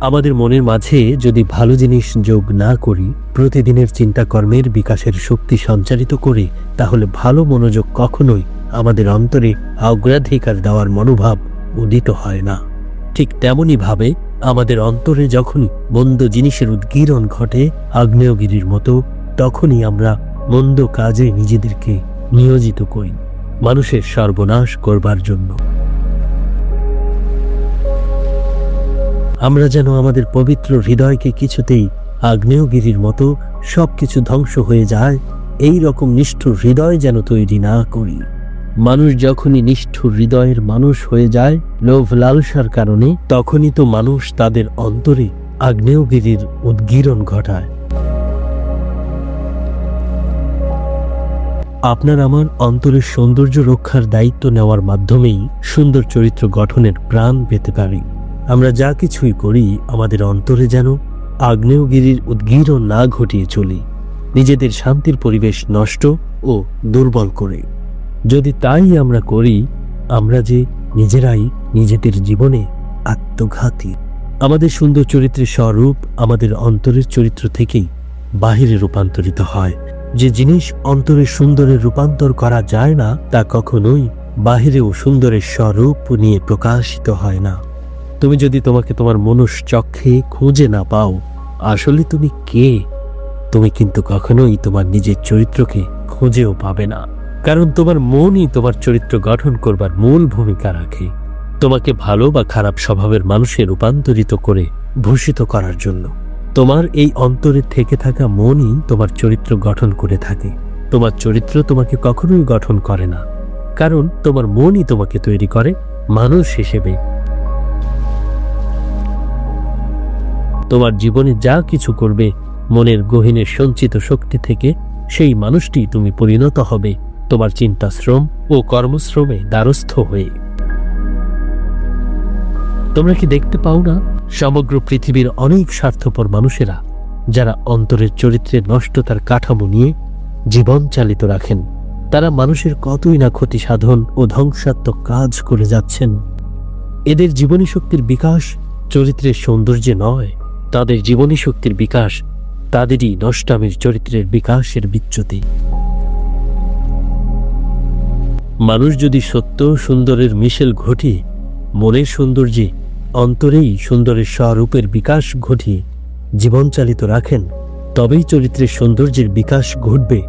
আমাদের মনের মাঝে যদি ভালো জিনিস যোগ না করি, প্রতিদিনের চিন্তাকর্মের বিকাশের শক্তি সঞ্চারিত করে, তাহলে ভালো মনোযোগ কখনোই আমাদের অন্তরে অগ্রাধিকার দেওয়ার মনোভাব উদিত হয় না। ঠিক তেমনই ভাবে আমাদের অন্তরে যখনই মন্দ জিনিসের উদ্গীরণ ঘটে আগ্নেয়গিরির মতো, তখনই আমরা মন্দ কাজে নিজেদেরকে নিয়োজিত করি, মানুষের সর্বনাশ করবার জন্য। আমরা যেন আমাদের পবিত্র হৃদয়কে কিছুতেই আগ্নেয়গিরির মতো সবকিছু ধ্বংস হয়ে যায়, এই রকম নিষ্ঠুর হৃদয় যেন তৈরি না করি। মানুষ যখনই নিষ্ঠুর হৃদয়ের মানুষ হয়ে যায়, লোভ লালসার কারণে তখনই তো মানুষ তাদের অন্তরে আগ্নেয়গিরির উদ্গীরণ ঘটায়। আপনার আমার অন্তরের সৌন্দর্য রক্ষার দায়িত্ব নেওয়ার মাধ্যমেই সুন্দর চরিত্র গঠনের প্রাণ পেতে পারি। আমরা যা কিছুই করি, আমাদের অন্তরে যেন আগ্নেয়গিরির উদ্গীরণ না ঘটিয়ে চলি, নিজেদের শান্তির পরিবেশ নষ্ট ও দুর্বল করে। যদি তাই আমরা করি, আমরা যে নিজেরাই নিজেদের জীবনে আত্মঘাতী। আমাদের সুন্দর চরিত্রের স্বরূপ আমাদের অন্তরের চরিত্র থেকেই বাহিরে রূপান্তরিত হয়। যে জিনিস অন্তরে সুন্দরের রূপান্তর করা যায় না, তা কখনোই বাহিরেও সুন্দরের স্বরূপ নিয়ে প্রকাশিত হয় না। তুমি যদি তোমাকে তোমার মনুষ চক্ষে খুঁজে না পাও, আসলে তুমি কে? তুমি কিন্তু কখনোই তোমার নিজের চরিত্রকে খুঁজেও পাবে না। কারণ তোমার মনই তোমার চরিত্র গঠন করবার মূল ভূমিকা রাখে। তোমাকে ভালো বা খারাপ স্বভাবের মানুষে রূপান্তরিত করে ভূষিত করার জন্য। তোমার এই অন্তরে থেকে থাকা মনই তোমার চরিত্র গঠন করে থাকে। তোমার চরিত্র তোমাকে কখনোই গঠন করে না। কারণ তোমার মনই তোমাকে তৈরি করে মানুষ হিসেবে। তোমার জীবনে যা কিছু করবে, মনের গহীনের সঞ্চিত শক্তি থেকে সেই মানুষটি তুমি পরিণত হবে। তোমার চিন্তা শ্রম ও কর্মশ্রমে দ্বারস্থ হয়ে। তোমরা কি দেখতে পাও না, সমগ্র পৃথিবীর অনেক স্বার্থপর মানুষেরা, যারা অন্তরের চরিত্রের নষ্টতার কাঠামো নিয়ে জীবন চালিত রাখেন। তারা মানুষের কতই না ক্ষতি সাধন ও ধ্বংসাত্মক কাজ করে যাচ্ছেন। এদের জীবনী শক্তির বিকাশ চরিত্রের সৌন্দর্যে নয়। তাদের জীবনী শক্তির বিকাশ তাদেরই নষ্টামের চরিত্রের বিকাশের বিচ্যুতি। মানুষ যদি সত্য সুন্দরের মিশেল ঘটি, মনের সৌন্দর্যে অন্তরেই সুন্দরের স্বরূপের বিকাশ ঘটিয়ে জীবন চালিত রাখেন, তবেই চরিত্রের সৌন্দর্যের বিকাশ ঘটবে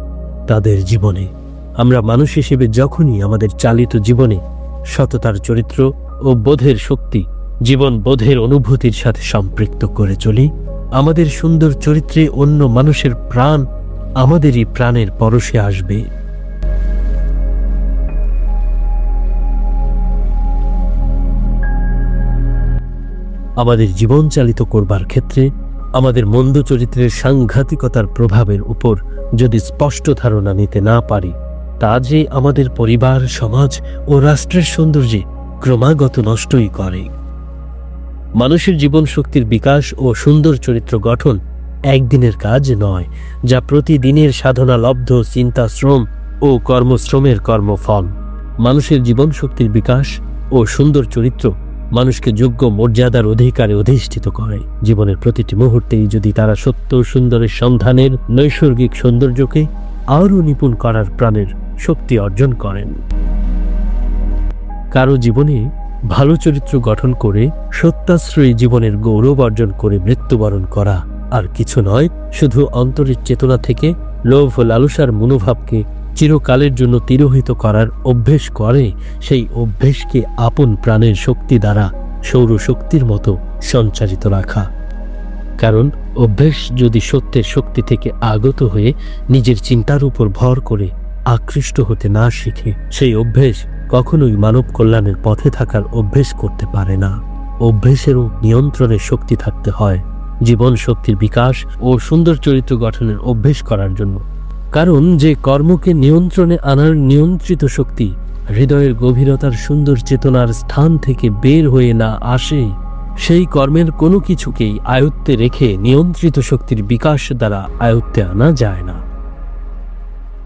তাদের জীবনে। আমরা মানুষ হিসেবে যখনই আমাদের চালিত জীবনে সততার চরিত্র ও বোধের শক্তি জীবন বোধের অনুভূতির সাথে সম্পৃক্ত করে চলি। আমাদের সুন্দর চরিত্রে অন্য মানুষের প্রাণ আমাদেরই প্রাণের পরশে আসবে। আমাদের জীবন চালিত করবার ক্ষেত্রে আমাদের মন্দ চরিত্রের সাংঘাতিকতার প্রভাবের উপর যদি স্পষ্ট ধারণা নিতে না পারি, তা যে আমাদের পরিবার, সমাজ ও রাষ্ট্রের সৌন্দর্যে ক্রমাগত নষ্টই করে। মানুষের জীবন শক্তির বিকাশ ও সুন্দর চরিত্র গঠন একদিনের কাজ নয়, যা প্রতিদিনের সাধনা, লব্ধ, চিন্তা, শ্রম ও কর্মশ্রমের কর্মফল। মানুষের জীবন শক্তির বিকাশ ও সুন্দর চরিত্র মানুষকে যোগ্য মর্যাদার অধিকারে অধিষ্ঠিত করে। জীবনের প্রতিটি মুহূর্তেই যদি তারা সত্য সুন্দরের সন্ধানের নৈসর্গিক সৌন্দর্যকে আরও নিপুণ করার প্রাণের শক্তি অর্জন করেন। কারও জীবনে ভালো চরিত্র গঠন করে সত্যাশ্রয়ী জীবনের গৌরব অর্জন করে মৃত্যুবরণ করা। আর কিছু নয়, শুধু অন্তরের চেতনা থেকে লোভ লালসার মনোভাবকে চিরকালের জন্য তিরোহিত করার অভ্যেস করে, সেই অভ্যেসকে আপন প্রাণের শক্তি দ্বারা সৌরশক্তির মতো সঞ্চারিত রাখা। কারণ অভ্যেস যদি সত্যের শক্তি থেকে আগত হয়ে নিজের চিন্তার উপর ভর করে আকৃষ্ট হতে না শিখে, সেই অভ্যেস কখনোই মানব কল্যাণের পথে থাকার অভ্যেস করতে পারে না। অভ্যেসেরও নিয়ন্ত্রণের শক্তি থাকতে হয় জীবন শক্তির বিকাশ ও সুন্দর চরিত্র গঠনের অভ্যেস করার জন্য। কারণ যে কর্মকে নিয়ন্ত্রণে আনার নিয়ন্ত্রিত শক্তি, হৃদয়ের গভীরতার সুন্দর চেতনার স্থান থেকে বের হয়ে না আসে, সেই কর্মের কোনো কিছুকেই আয়ত্তে রেখে নিয়ন্ত্রিত শক্তির বিকাশ দ্বারা আয়ত্তে আনা যায় না।